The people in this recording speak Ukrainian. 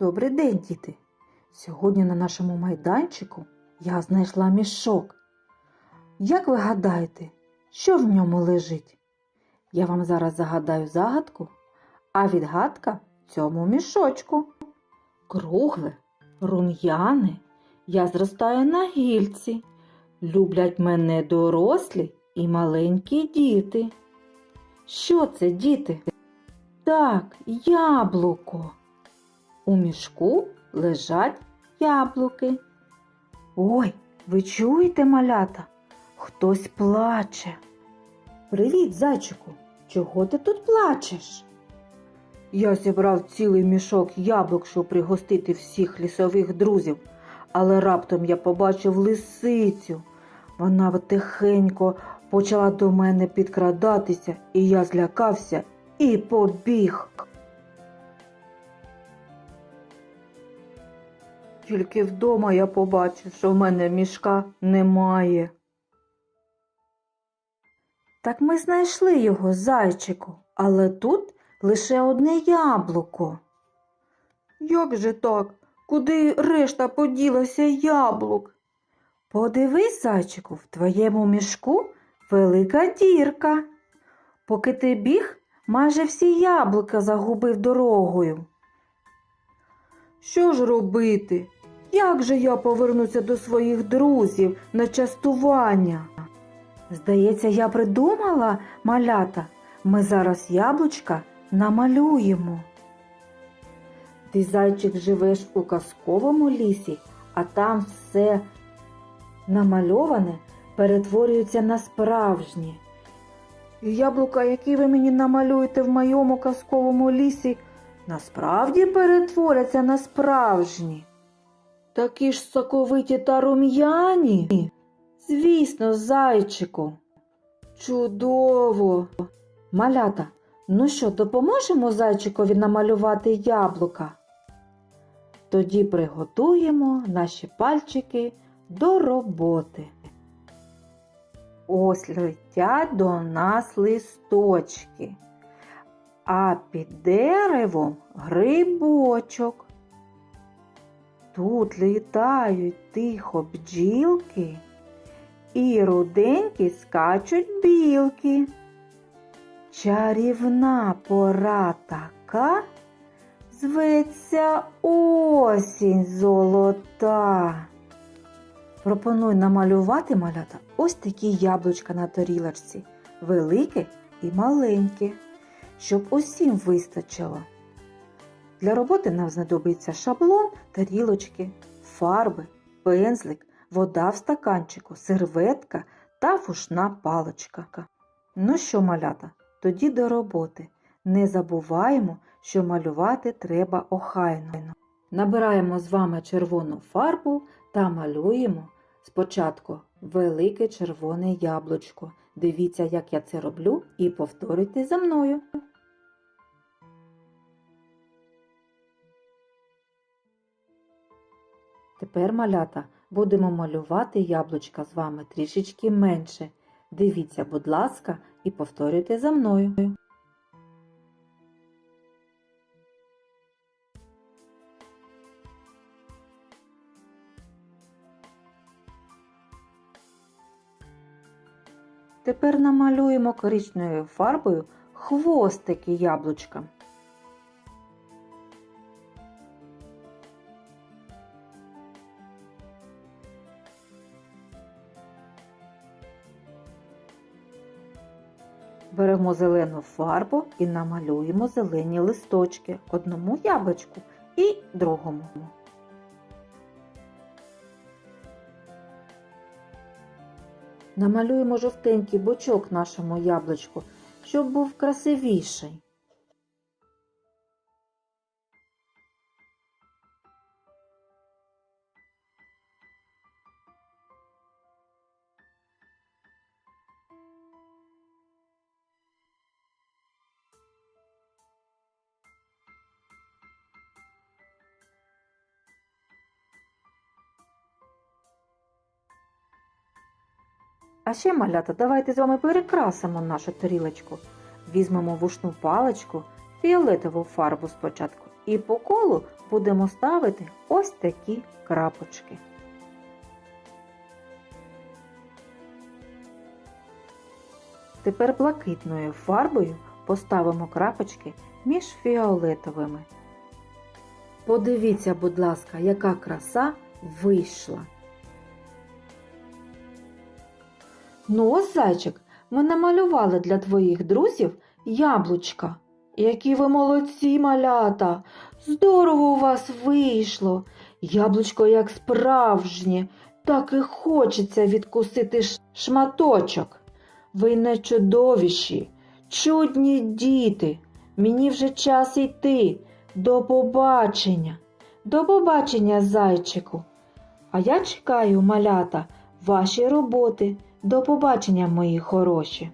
Добрий день, діти! Сьогодні на нашому майданчику я знайшла мішок. Як ви гадаєте, що в ньому лежить? Я вам зараз загадаю загадку, а відгадка в цьому мішочку. Кругле, рум'яне, я зростаю на гільці. Люблять мене дорослі і маленькі діти. Що це, діти? Так, яблуко. У мішку лежать яблуки. Ой, ви чуєте, малята? Хтось плаче. Привіт, зайчику. Чого ти тут плачеш? Я зібрав цілий мішок яблук, щоб пригостити всіх лісових друзів, але раптом я побачив лисицю. Вона тихенько почала до мене підкрадатися, і я злякався і побіг. Тільки вдома я побачив, що в мене мішка немає. Так ми знайшли його, зайчику, але тут лише одне яблуко. Як же так? Куди решта поділася яблук? Подивись, зайчику, в твоєму мішку велика дірка. Поки ти біг, майже всі яблука загубив дорогою. Що ж робити? Як же я повернуся до своїх друзів на частування? Здається, я придумала, малята, ми зараз яблучка намалюємо. Ти, зайчик, живеш у казковому лісі, а там все намальоване перетворюється на справжнє. І яблука, які ви мені намалюєте в моєму казковому лісі, насправді перетворяться на справжні. Такі ж соковиті та рум'яні. Звісно, зайчику. Чудово. Малята, ну що, допоможемо зайчикові намалювати яблука? Тоді приготуємо наші пальчики до роботи. Ось летять до нас листочки, а під деревом грибочок. Тут літають тихо бджілки, і руденькі скачуть білки. Чарівна пора така, зветься осінь золота. Пропоную намалювати малята ось такі яблучка на тарілочці, велике і маленьке, щоб усім вистачило. Для роботи нам знадобиться шаблон, тарілочки, фарби, пензлик, вода в стаканчику, серветка та фушна паличка. Ну що, малята, тоді до роботи. Не забуваємо, що малювати треба охайно. Набираємо з вами червону фарбу та малюємо спочатку велике червоне яблучко. Дивіться, як я це роблю, і повторюйте за мною. Тепер, малята, будемо малювати яблучка з вами трішечки менше. Дивіться, будь ласка, і повторюйте за мною. Тепер намалюємо коричневою фарбою хвостики яблучка. Беремо зелену фарбу і намалюємо зелені листочки одному яблучку і другому. Намалюємо жовтенький бочок нашому яблучку, щоб був красивіший. А ще, малята, давайте з вами перекрасимо нашу тарілочку. Візьмемо вушну паличку, фіолетову фарбу спочатку І по колу будемо ставити ось такі крапочки. Тепер блакитною фарбою поставимо крапочки між фіолетовими. Подивіться, будь ласка, яка краса вийшла. Ну, ось зайчик, ми намалювали для твоїх друзів яблучка. Які ви молодці, малята! Здорово у вас вийшло. Яблучко як справжнє, так і хочеться відкусити шматочок. Ви найчудовіші, чудні діти. Мені вже час йти. До побачення. До побачення, зайчику. А я чекаю, малята, ваші роботи. До побачення, мої хороші.